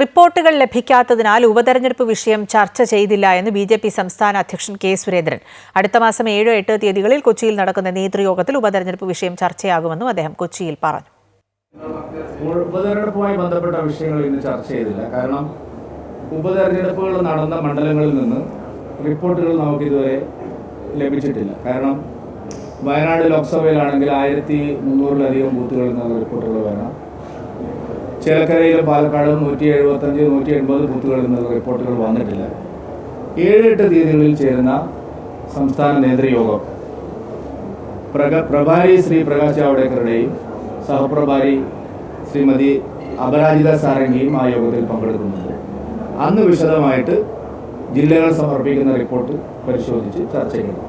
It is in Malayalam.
റിപ്പോർട്ടുകൾ ലഭിക്കാത്തതിനാൽ ഉപതെരഞ്ഞെടുപ്പ് വിഷയം ചർച്ച ചെയ്തില്ല എന്ന് ബി ജെ പി സംസ്ഥാന അധ്യക്ഷൻ കെ സുരേന്ദ്രൻ. അടുത്ത മാസം ഏഴ് എട്ട് തീയതികളിൽ കൊച്ചിയിൽ നടക്കുന്ന നേതൃയോഗത്തിൽ ഉപതെരഞ്ഞെടുപ്പ് വിഷയം ചർച്ചയാകുമെന്നും അദ്ദേഹം കൊച്ചിയിൽ പറഞ്ഞു. ഉപതെരഞ്ഞെടുപ്പുമായി ബന്ധപ്പെട്ട വിഷയങ്ങൾ ഇന്ന് ചർച്ച ചെയ്തില്ല. കാരണം ഉപതെരഞ്ഞെടുപ്പുകൾ നടന്ന മണ്ഡലങ്ങളിൽ നിന്ന് റിപ്പോർട്ടുകൾ നമുക്ക് ഇതുവരെ ലഭിച്ചിട്ടില്ല. കാരണം വയനാട് ലോക്സഭയിലാണെങ്കിൽ ആയിരത്തി മുന്നൂറിലധികം ബൂത്തുകളിൽ നിന്ന് റിപ്പോർട്ടുകൾ വേണം ചേലക്കരയിലും പാലക്കാടും നൂറ്റി എഴുപത്തഞ്ച് നൂറ്റി എൺപത് ബൂത്തുകളിൽ നിന്ന് റിപ്പോർട്ടുകൾ വന്നിട്ടില്ല. ഏഴ് എട്ട് തീയതികളിൽ ചേരുന്ന സംസ്ഥാന നേതൃയോഗം പ്രക പ്രഭാരി ശ്രീ പ്രകാശ് ജാവ്ഡേക്കറുടെയും സഹപ്രഭാരി ശ്രീമതി അപരാജിത സാരംഗിയും ആ യോഗത്തിൽ പങ്കെടുക്കുന്നുണ്ട്. അന്ന് വിശദമായിട്ട് ജില്ലകൾ സമർപ്പിക്കുന്ന റിപ്പോർട്ട് പരിശോധിച്ച് ചർച്ച ചെയ്യണം